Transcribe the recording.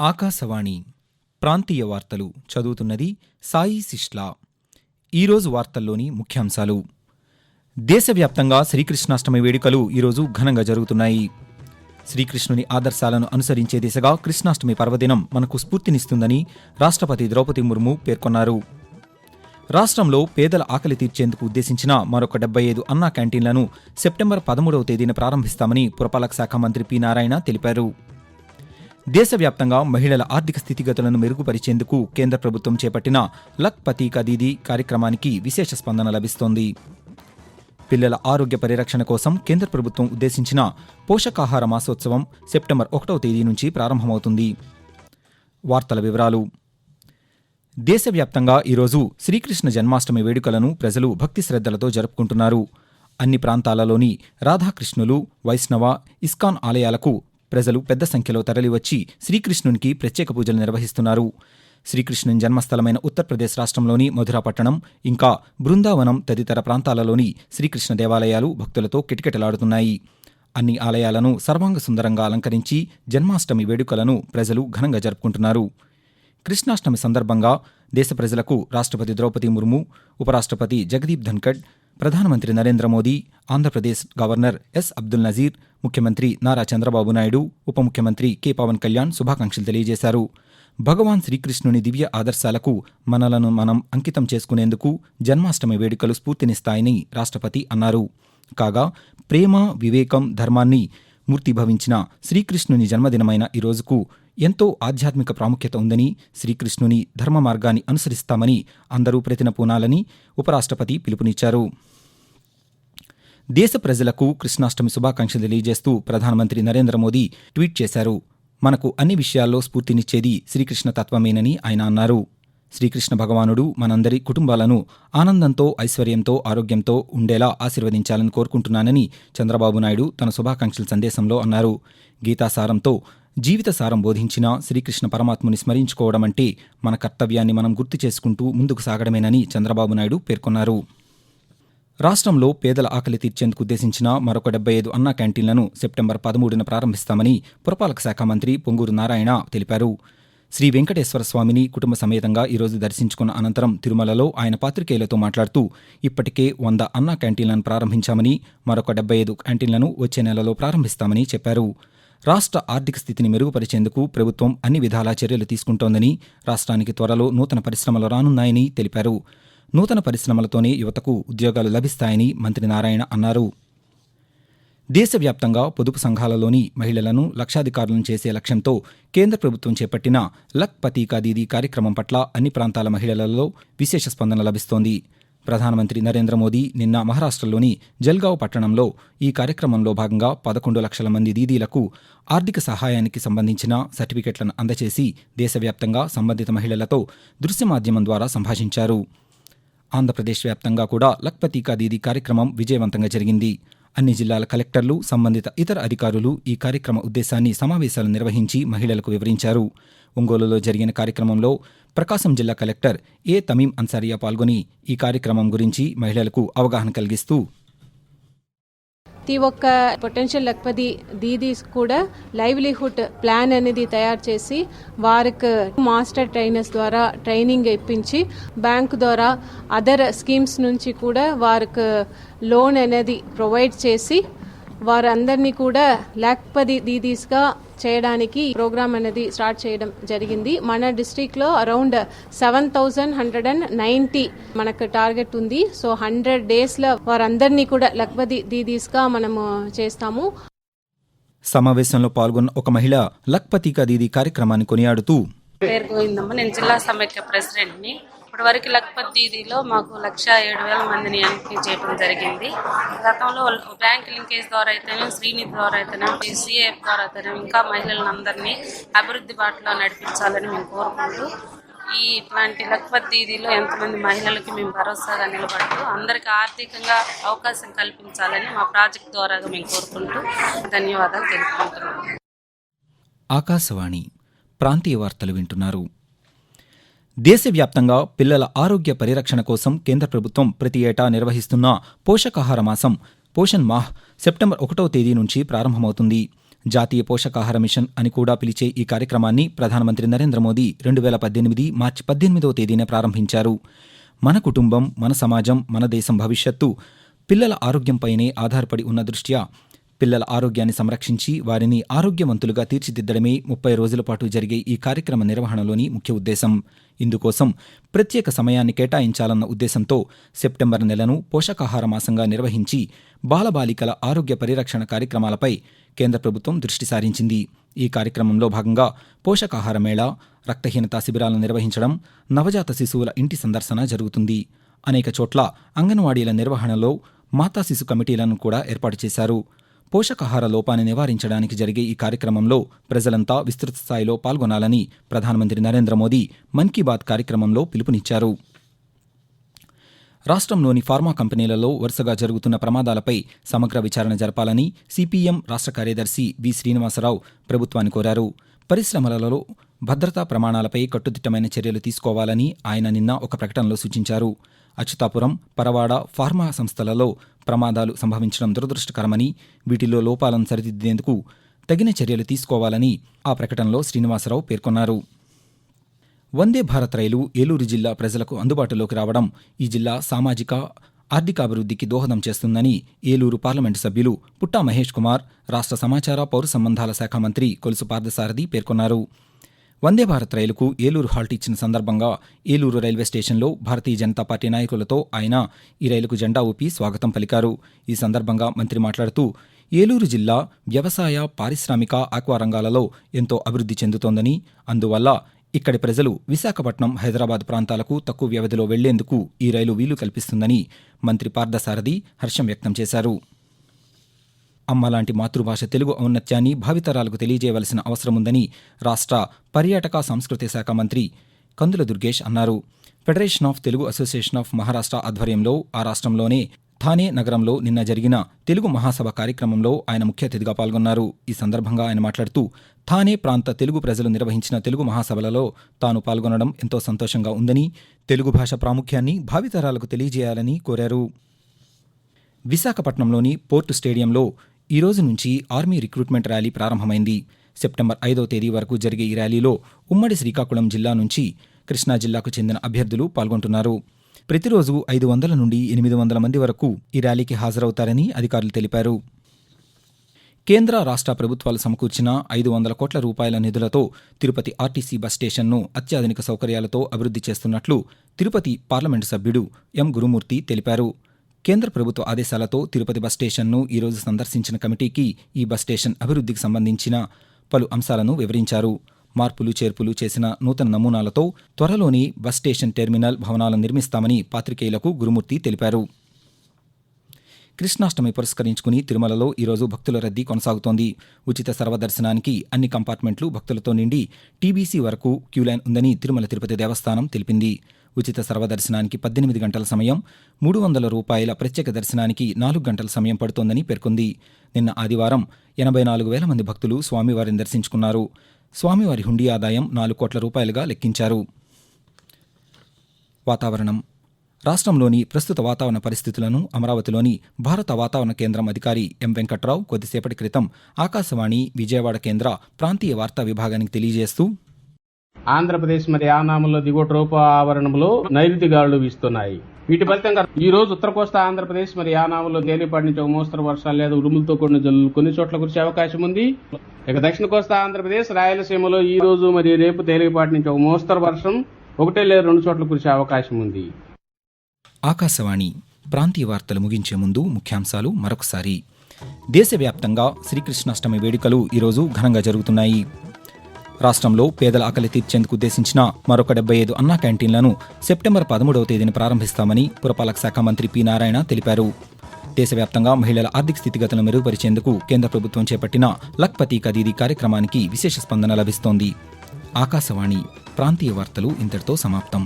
ఆకాశవాణి ప్రాంతీయ వార్తలు చదువుతున్నది సాయి సిష్లా ఈరోజు వార్తల్లోని ముఖ్యాంశాలు. దేశవ్యాప్తంగా శ్రీకృష్ణాష్టమి వేడుకలు ఈరోజు ఘనంగా జరుగుతున్నాయి. శ్రీకృష్ణుని ఆదర్శాలను అనుసరించే దిశగా కృష్ణాష్టమి పర్వదినం మనకు స్ఫూర్తినిస్తుందని రాష్ట్రపతి ద్రౌపది ముర్ము పేర్కొన్నారు. రాష్ట్రంలో పేదల ఆకలి తీర్చేందుకు ఉద్దేశించిన మరొక డెబ్బై ఐదు అన్నా క్యాంటీన్లను సెప్టెంబర్ పదమూడవ తేదీన ప్రారంభిస్తామని పురపాలక శాఖ మంత్రి పి నారాయణ తెలిపారు. దేశవ్యాప్తంగా మహిళల ఆర్థిక స్థితిగతులను మెరుగుపరిచేందుకు కేంద్ర ప్రభుత్వం చేపట్టిన లక్ పతి కా దీదీ కార్యక్రమానికి విశేష స్పందన లభిస్తోంది. పిల్లల ఆరోగ్య పరిరక్షణ కోసం కేంద్ర ప్రభుత్వం ఉద్దేశించిన పోషకాహార మాసోత్సవం సెప్టెంబర్ ఒకటవ తేదీ నుంచి ప్రారంభమవుతుంది. వార్తల వివరాలు. దేశవ్యాప్తంగా ఈరోజు శ్రీకృష్ణ జన్మాష్టమి వేడుకలను ప్రజలు భక్తి శ్రద్ధలతో జరుపుకుంటున్నారు. అన్ని ప్రాంతాలలోని రాధాకృష్ణులు వైష్ణవ ఇస్కాన్ ఆలయాలకు ప్రజలు పెద్ద సంఖ్యలో తరలివచ్చి శ్రీకృష్ణునికి ప్రత్యేక పూజలు నిర్వహిస్తున్నారు. శ్రీకృష్ణుని జన్మస్థలమైన ఉత్తరప్రదేశ్ రాష్ట్రంలోని మధురాపట్టణం ఇంకా బృందావనం తదితర ప్రాంతాలలోని శ్రీకృష్ణ దేవాలయాలు భక్తులతో కిటకిటలాడుతున్నాయి. అన్ని ఆలయాలను సర్వాంగ సుందరంగా అలంకరించి జన్మాష్టమి వేడుకలను ప్రజలు ఘనంగా జరుపుకుంటున్నారు. కృష్ణాష్టమి సందర్భంగా దేశ ప్రజలకు రాష్ట్రపతి ద్రౌపది ముర్ము ఉపరాష్ట్రపతి జగదీప్ ధన్కడ్ ప్రధానమంత్రి నరేంద్ర మోదీ ఆంధ్రప్రదేశ్ గవర్నర్ ఎస్. అబ్దుల్ నజీర్ ముఖ్యమంత్రి నారా చంద్రబాబు నాయుడు ఉప ముఖ్యమంత్రి కె. పవన్ కళ్యాణ్ శుభాకాంక్షలు తెలియజేశారు. భగవాన్ శ్రీకృష్ణుని దివ్య ఆదర్శాలకు మనలను మనం అంకితం చేసుకునేందుకు జన్మాష్టమి వేడుకలు స్ఫూర్తినిస్తాయని రాష్ట్రపతి అన్నారు. కాగా ప్రేమ వివేకం ధర్మాన్ని మూర్తిభవించిన శ్రీకృష్ణుని జన్మదినమైన ఈ రోజుకు ఎంతో ఆధ్యాత్మిక ప్రాముఖ్యత ఉందని శ్రీకృష్ణుని ధర్మ మార్గాన్ని అనుసరిస్తామని అందరూ ప్రతిన పూనాలని ఉపరాష్ట్రపతి పిలుపునిచ్చారు. దేశ ప్రజలకు కృష్ణాష్టమి శుభాకాంక్షలు తెలియజేస్తూ ప్రధానమంత్రి నరేంద్ర మోదీ ట్వీట్ చేశారు. మనకు అన్ని విషయాల్లో స్ఫూర్తినిచ్చేది శ్రీకృష్ణ తత్వమేనని ఆయన అన్నారు. శ్రీకృష్ణ భగవానుడు మనందరి కుటుంబాలను ఆనందంతో ఐశ్వర్యంతో ఆరోగ్యంతో ఉండేలా ఆశీర్వదించాలని కోరుకుంటున్నానని చంద్రబాబు నాయుడు తన శుభాకాంక్షల సందేశంలో అన్నారు. గీతాసారంతో జీవిత సారం బోధించిన శ్రీకృష్ణ పరమాత్ముని స్మరించుకోవడం అంటే మన కర్తవ్యాన్ని మనం గుర్తు చేసుకుంటూ ముందుకు సాగడమేనని చంద్రబాబు నాయుడు పేర్కొన్నారు. రాష్ట్రంలో పేదల ఆకలి తీర్చేందుకు ఉద్దేశించిన మరొక డెబ్బై ఐదు అన్నా క్యాంటీన్లను సెప్టెంబర్ పదమూడున ప్రారంభిస్తామని పురపాలక శాఖ మంత్రి పొంగూరు నారాయణ తెలిపారు. శ్రీ వెంకటేశ్వర స్వామిని కుటుంబ సమేతంగా ఈరోజు దర్శించుకున్న అనంతరం తిరుమలలో ఆయన పాత్రికేయులతో మాట్లాడుతూ ఇప్పటికే వంద అన్నా క్యాంటీన్లను ప్రారంభించామని మరొక డెబ్బై ఐదు క్యాంటీన్లను వచ్చే నెలలో ప్రారంభిస్తామని చెప్పారు. రాష్ట్ర ఆర్థిక స్థితిని మెరుగుపరిచేందుకు ప్రభుత్వం అన్ని విధాలా చర్యలు తీసుకుంటోందని రాష్ట్రానికి త్వరలో నూతన పరిశ్రమలు రానున్నాయని తెలిపారు. నూతన పరిశ్రమలతోనే యువతకు ఉద్యోగాలు లభిస్తాయని మంత్రి నారాయణ అన్నారు. దేశవ్యాప్తంగా పొదుపు సంఘాలలోని మహిళలను లక్షాధికారులను చేసే లక్ష్యంతో కేంద్ర ప్రభుత్వం చేపట్టిన లక్ పతీకా దీదీ కార్యక్రమం పట్ల అన్ని ప్రాంతాల మహిళలలో విశేష స్పందన లభిస్తోంది. ప్రధానమంత్రి నరేంద్ర మోదీ నిన్న మహారాష్ట్రలోని జల్గావ్ పట్టణంలో ఈ కార్యక్రమంలో భాగంగా పదకొండు లక్షల మంది దీదీలకు ఆర్థిక సహాయానికి సంబంధించిన సర్టిఫికెట్లను అందజేసి దేశవ్యాప్తంగా సంబంధిత మహిళలతో దృశ్య మాధ్యమం ద్వారా సంభాషించారు. ఆంధ్రప్రదేశ్ వ్యాప్తంగా కూడా లక్పతి దీదీ కార్యక్రమం విజయవంతంగా జరిగింది. అన్ని జిల్లాల కలెక్టర్లు సంబంధిత ఇతర అధికారులు ఈ కార్యక్రమ ఉద్దేశాన్ని సమావేశాలు నిర్వహించి మహిళలకు వివరించారు. ఒంగోలులో జరిగిన కార్యక్రమంలో ప్రకాశం జిల్లా కలెక్టర్ ఏ తమీం అన్సారియా పాల్గొని ఈ కార్యక్రమం గురించి మహిళలకు అవగాహన కలిగిస్తూ ప్రతి ఒక్క పొటెన్షియల్ లక్పతి దీదీస్ కూడా లైవ్లీహుడ్ ప్లాన్ అనేది తయారు చేసి వారికి మాస్టర్ ట్రైనర్స్ ద్వారా ట్రైనింగ్ ఇప్పించి బ్యాంక్ ద్వారా అదర్ స్కీమ్స్ నుంచి కూడా వారికి లోన్ అనేది ప్రొవైడ్ చేసి వారందరినీ కూడా లక్పతి దీదీస్గా చేయడానికి ప్రోగ్రామ్ అనేది స్టార్ట్ చేయడం జరిగింది. మన డిస్ట్రిక్ట్లో around seven thousand hundred and ninety మనకు టార్గెట్ ఉంది. సో హండ్రెడ్ డేస్లో వారందరినీ కూడా లక్పతి దీదీస్గా మనము చేస్తాము. సమావేశంలో పాల్గొన్న ఒక మహిళ లక్పతి కా దీదీ కార్యక్రమాన్ని కొనియాడుతూ పేరు గోవిందమ్మ. నేను జిల్లా సమైక్య ప్రెసిడెంట్ని. ఇప్పటి వరకు లక్పత్ దీదీలో మాకు లక్ష ఏడు వేల మందిని ఎంపిక చేయడం జరిగింది. గతంలో బ్యాంక్ లింకేజ్ ద్వారా అయితేనే శ్రీనిధి ద్వారా అయితేనే సిఏఎఫ్ ద్వారా అయితేనే ఇంకా మహిళలందరినీ అభివృద్ధి బాటలో నడిపించాలని మేము కోరుకుంటూ ఈ ఇట్లాంటి లక్పత్ దీదీలో ఎంతమంది మహిళలకి మేము భరోసాగా నిలబడుతూ అందరికీ ఆర్థికంగా అవకాశం కల్పించాలని మా ప్రాజెక్ట్ ద్వారా మేము కోరుకుంటూ ధన్యవాదాలు తెలుపుకుంటున్నాము ఆకాశవాణి ప్రాంతీయ వార్తలు వింటున్నారు. దేశవ్యాప్తంగా పిల్లల ఆరోగ్య పరిరక్షణ కోసం కేంద్ర ప్రభుత్వం ప్రతి ఏటా నిర్వహిస్తున్న పోషకాహార మాసం పోషణ్ మాహ్ సెప్టెంబర్ ఒకటవ తేదీ నుంచి ప్రారంభమవుతుంది. జాతీయ పోషకాహార మిషన్ అని కూడా పిలిచే ఈ కార్యక్రమాన్ని ప్రధానమంత్రి నరేంద్ర మోదీ రెండు వేల పద్దెనిమిది మార్చి పద్దెనిమిదో తేదీన ప్రారంభించారు. మన కుటుంబం మన సమాజం మన దేశం భవిష్యత్తు పిల్లల ఆరోగ్యంపైనే ఆధారపడి ఉన్న దృష్ట్యా పిల్లల ఆరోగ్యాన్ని సంరక్షించి వారిని ఆరోగ్యవంతులుగా తీర్చిదిద్దడమే ముప్పై రోజుల పాటు జరిగే ఈ కార్యక్రమ నిర్వహణలోని ముఖ్య ఉద్దేశం. ఇందుకోసం ప్రత్యేక సమయాన్ని కేటాయించాలన్న ఉద్దేశంతో సెప్టెంబర్ నెలను పోషకాహార మాసంగా నిర్వహించి బాలబాలికల ఆరోగ్య పరిరక్షణ కార్యక్రమాలపై కేంద్ర ప్రభుత్వం దృష్టి సారించింది. ఈ కార్యక్రమంలో భాగంగా పోషకాహార మేళా రక్తహీనత శిబిరాలను నిర్వహించడం నవజాత శిశువుల ఇంటి సందర్శన జరుగుతుంది. అనేక చోట్ల అంగన్వాడీల నిర్వహణలో మాతా శిశు కమిటీలను కూడా ఏర్పాటు చేశారు. పోషకాహార లోపాన్ని నివారించడానికి జరిగే ఈ కార్యక్రమంలో ప్రజలంతా విస్తృత స్థాయిలో పాల్గొనాలని ప్రధానమంత్రి నరేంద్ర మోదీ మన్ కీ బాత్ కార్యక్రమంలో పిలుపునిచ్చారు. రాష్ట్రంలోని ఫార్మా కంపెనీలలో వరుసగా జరుగుతున్న ప్రమాదాలపై సమగ్ర విచారణ జరపాలని సిపిఎం రాష్ట్ర కార్యదర్శి వి శ్రీనివాసరావు ప్రభుత్వాన్ని కోరారు. పరిశ్రమలలో భద్రతా ప్రమాణాలపై కట్టుదిట్టమైన చర్యలు తీసుకోవాలని ఆయన నిన్న ఒక ప్రకటనలో సూచించారు. అచ్యుతాపురం పరవాడ ఫార్మా సంస్థలలో ప్రమాదాలు సంభవించడం దురదృష్టకరమని వీటిలో లోపాలను సరిదిద్దేందుకు తగిన చర్యలు తీసుకోవాలని ఆ ప్రకటనలో శ్రీనివాసరావు పేర్కొన్నారు. వందే భారత్ రైలు ఏలూరు జిల్లా ప్రజలకు అందుబాటులోకి రావడం ఈ జిల్లా సామాజిక ఆర్థికాభివృద్ధికి దోహదం చేస్తుందని ఏలూరు పార్లమెంటు సభ్యులు పుట్టా మహేష్ కుమార్ రాష్ట్ర సమాచార పౌర సంబంధాల శాఖ మంత్రి కొలుసు పార్థసారథి పేర్కొన్నారు. వందే భారత్ రైలుకు ఏలూరు హాల్ట్ ఇచ్చిన సందర్భంగా ఏలూరు రైల్వే స్టేషన్లో భారతీయ జనతా పార్టీ నాయకులతో ఆయన ఈ రైలుకు జెండా ఊపి స్వాగతం పలికారు. ఈ సందర్భంగా మంత్రి మాట్లాడుతూ ఏలూరు జిల్లా వ్యవసాయ పారిశ్రామిక ఆక్వా రంగాలలో ఎంతో అభివృద్ధి చెందుతోందని అందువల్ల ఇక్కడి ప్రజలు విశాఖపట్నం హైదరాబాద్ ప్రాంతాలకు తక్కువ వ్యవధిలో వెళ్ళేందుకు ఈ రైలు వీలు కల్పిస్తుందని మంత్రి పార్థసారథి హర్షం వ్యక్తం చేశారు. అమ్మలాంటి మాతృభాష తెలుగు ఔన్నత్యాన్ని భావితరాలకు తెలియజేయవలసిన అవసరముందని రాష్ట్ర పర్యాటక సంస్కృతి శాఖ మంత్రి కందుల దుర్గేష్ అన్నారు. Federation of Telugu association of Maharashtra ఆధ్వర్యంలో ఆ రాష్ట్రంలోనే థానే నగరంలో నిన్న జరిగిన తెలుగు మహాసభ కార్యక్రమంలో ఆయన ముఖ్య అతిథిగా పాల్గొన్నారు. ఈ సందర్భంగా ఆయన మాట్లాడుతూ థానే ప్రాంత తెలుగు ప్రజలు నిర్వహించిన తెలుగు మహాసభలలో తాను పాల్గొనడం ఎంతో సంతోషంగా ఉందని తెలుగు భాష ప్రాముఖ్యాన్ని భావితరాలకు తెలియజేయాలని కోరారు. విశాఖపట్నంలోని పోర్టు స్టేడియంలో ఈ రోజు నుంచి ఆర్మీ రిక్రూట్మెంట్ ర్యాలీ ప్రారంభమైంది. సెప్టెంబర్ ఐదో తేదీ వరకు జరిగే ఈ ర్యాలీలో ఉమ్మడి శ్రీకాకుళం జిల్లా నుంచి కృష్ణా జిల్లాకు చెందిన అభ్యర్థులు పాల్గొంటున్నారు. ప్రతిరోజు ఐదు వందల నుండి ఎనిమిది వందల మంది వరకు ఈ ర్యాలీకి హాజరవుతారని అధికారులు తెలిపారు. కేంద్ర రాష్ట్ర ప్రభుత్వాలు సమకూర్చిన ఐదు వందల కోట్ల రూపాయల నిధులతో తిరుపతి ఆర్టీసీ బస్ స్టేషన్ను అత్యాధునిక సౌకర్యాలతో అభివృద్ధి చేస్తున్నట్లు తిరుపతి పార్లమెంటు సభ్యుడు ఎం గురుమూర్తి తెలిపారు. కేంద్ర ప్రభుత్వ ఆదేశాలతో తిరుపతి బస్ స్టేషన్ను ఈరోజు సందర్శించిన కమిటీకి ఈ బస్ స్టేషన్ అభివృద్ధికి సంబంధించిన పలు అంశాలను వివరించారు. మార్పులు చేర్పులు చేసిన నూతన నమూనాలతో త్వరలోని బస్ స్టేషన్ టెర్మినల్ భవనాలను నిర్మిస్తామని పాత్రికేయులకు గురుమూర్తి తెలిపారు. కృష్ణాష్టమి పురస్కరించుకుని తిరుమలలో ఈరోజు భక్తుల రద్దీ కొనసాగుతోంది. ఉచిత సర్వదర్శనానికి అన్ని కంపార్ట్మెంట్లు భక్తులతో నిండి టీబీసీ వరకు క్యూలైన్ ఉందని తిరుమల తిరుపతి దేవస్థానం తెలిపింది. ఉచిత సర్వదర్శనానికి పద్దెనిమిది గంటల సమయం మూడు వందల రూపాయల ప్రత్యేక దర్శనానికి నాలుగు గంటల సమయం పడుతోందని పేర్కొంది. నిన్న ఆదివారం ఎనభై నాలుగు వేల మంది భక్తులు స్వామివారిని దర్శించుకున్నారు. స్వామివారి హుండీ ఆదాయం నాలుగు కోట్ల రూపాయలుగా లెక్కించారు. వాతావరణం. రాష్ట్రంలోని ప్రస్తుత వాతావరణ పరిస్థితులను అమరావతిలోని భారత వాతావరణ కేంద్రం అధికారి ఎం వెంకట్రావు కొద్దిసేపటి క్రితం ఆకాశవాణి విజయవాడ కేంద్ర ప్రాంతీయ వార్తా విభాగానికి తెలియజేస్తూ ఆంధ్రప్రదేశ్ మరి ఆనామంలో దిగువ ట్రోప ఆవరణంలో నైరుతి గాలులు వీస్తున్నాయి. వీటి ఫలితంగా ఈ రోజు ఉత్తర కోస్తా ఆంధ్రప్రదేశ్ మరి ఆనామంలో తేలిపాటి నుంచి ఒక మోస్తరు వర్షాలు లేదా ఉరుములతో కూడిన జల్లులు కొన్ని చోట్ల కురిసే అవకాశం ఉంది. ఇక దక్షిణ కోస్తా ఆంధ్రప్రదేశ్ రాయలసీమలో ఈ రోజు మరి రేపు తేలిపాటి నుంచి ఒక మోస్తరు వర్షం ఒకటే లేదా రెండు చోట్ల కురిసే అవకాశం ఉంది. ఆకాశవాణి ప్రాంతీయ వార్తలు ముగించే ముందు ముఖ్యాంశాలు మరొకసారి. దేశవ్యాప్తంగా శ్రీకృష్ణాష్టమి వేడుకలు ఈరోజు ఘనంగా జరుగుతున్నాయి. రాష్ట్రంలో పేదల ఆకలి తీర్చేందుకు ఉద్దేశించిన మరొక డెబ్బై ఐదు అన్నా క్యాంటీన్లను సెప్టెంబర్ పదమూడవ తేదీన ప్రారంభిస్తామని పురపాలక శాఖ మంత్రి పి నారాయణ తెలిపారు. దేశవ్యాప్తంగా మహిళల ఆర్థిక స్థితిగతులను మెరుగుపరిచేందుకు కేంద్ర ప్రభుత్వం చేపట్టిన లక్పతి కదీది కార్యక్రమానికి విశేష స్పందన లభిస్తోంది. ఆకాశవాణి ప్రాంతీయ వార్తలు ఇంతటితో సమాప్తం.